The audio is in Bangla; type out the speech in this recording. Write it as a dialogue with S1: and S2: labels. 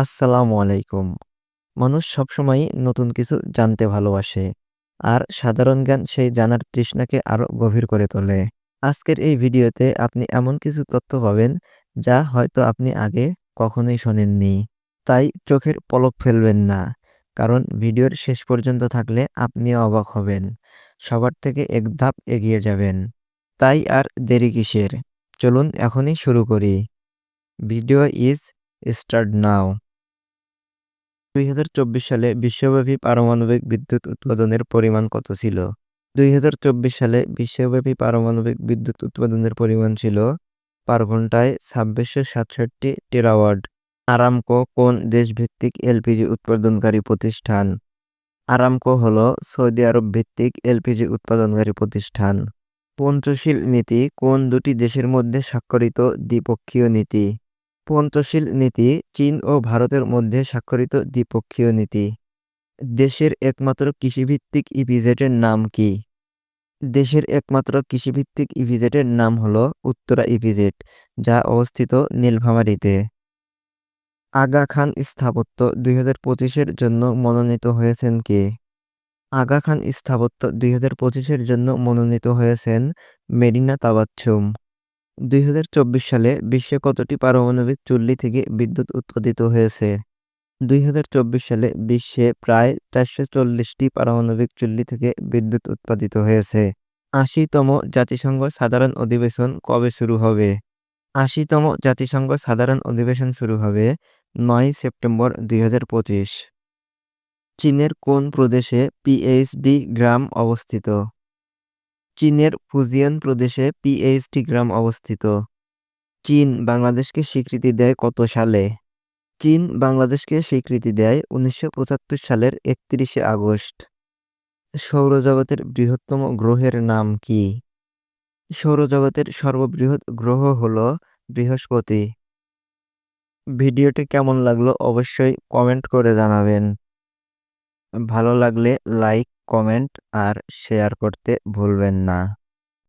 S1: আসসালামু আলাইকুম। মানুষ সবসময়ই নতুন কিছু জানতে ভালোবাসে আর সাধারণ জ্ঞান সেই জানার তৃষ্ণাকে আরও গভীর করে তোলে। আজকের এই ভিডিওতে আপনি এমন কিছু তথ্য পাবেন যা হয়তো আপনি আগে কখনোই শোনেননি। তাই চোখের পলক ফেলবেন না, কারণ ভিডিওর শেষ পর্যন্ত থাকলে আপনিও অবাক হবেন, সবার থেকে এক ধাপ এগিয়ে যাবেন। তাই আর দেরি কিসের? চলুন এখনই শুরু করি। Video is start now. দুই হাজার চব্বিশ সালে বিশ্বব্যাপী পারমাণবিক বিদ্যুৎ উৎপাদনের পরিমাণ কত ছিল? দুই হাজার চব্বিশ সালে বিশ্বব্যাপী পারমাণবিক বিদ্যুৎ উৎপাদনের পরিমাণ ছিল পার ঘন্টায় ছাব্বিশশো সাতষট্টি টেরাওয়াট। আরামকো কোন দেশভিত্তিক এলপিজি উৎপাদনকারী প্রতিষ্ঠান? আরামকো হল সৌদি আরব ভিত্তিক এলপিজি উৎপাদনকারী প্রতিষ্ঠান। পঞ্চশীল নীতি কোন দুটি দেশের মধ্যে স্বাক্ষরিত দ্বিপক্ষীয় নীতি? পঞ্চশীল নীতি চীন ও ভারতের মধ্যে স্বাক্ষরিত দ্বিপক্ষীয় নীতি। দেশের একমাত্র কৃষিভিত্তিক ইপিজেটের নাম কি? দেশের একমাত্র কৃষিভিত্তিক ইপিজেটের নাম হল উত্তরা ইপিজেট, যা অবস্থিত নীলফামারীতে। আগা খান স্থাপত্য দুই হাজার পঁচিশের জন্য মনোনীত হয়েছেন কে? আগা খান স্থাপত্য দুই হাজার পঁচিশের জন্য মনোনীত হয়েছেন মেরিনা তাবাচ্ছুম দুই হাজার চব্বিশ সালে বিশ্বে কতটি পারমাণবিক চুল্লি থেকে বিদ্যুৎ উৎপাদিত হয়েছে? দুই হাজার চব্বিশ সালে বিশ্বে প্রায় চারশো চল্লিশটি পারমাণবিক চুল্লি থেকে বিদ্যুৎ উৎপাদিত হয়েছে। আশিতম জাতিসংঘ সাধারণ অধিবেশন কবে শুরু হবে? আশিতম জাতিসংঘ সাধারণ অধিবেশন শুরু হবে নয় সেপ্টেম্বর দুই হাজার পঁচিশ। চীনের কোন প্রদেশে পিএইচডি গ্রাম অবস্থিত? চীনের ফুজিয়ান প্রদেশে পিএইচডি গ্রাম অবস্থিত। চীন বাংলাদেশকে স্বীকৃতি দেয় কত সালে? চীন বাংলাদেশকে স্বীকৃতি দেয় উনিশশো পঁচাত্তর সালের একত্রিশে আগস্ট। সৌরজগতের বৃহত্তম গ্রহের নাম কি? সৌরজগতের সর্ববৃহৎ গ্রহ হল বৃহস্পতি। ভিডিওটি কেমন লাগল অবশ্যই কমেন্ট করে জানাবেন। ভালো লাগলে লাইক কমেন্ট আর শেয়ার করতে ভুলবেন না।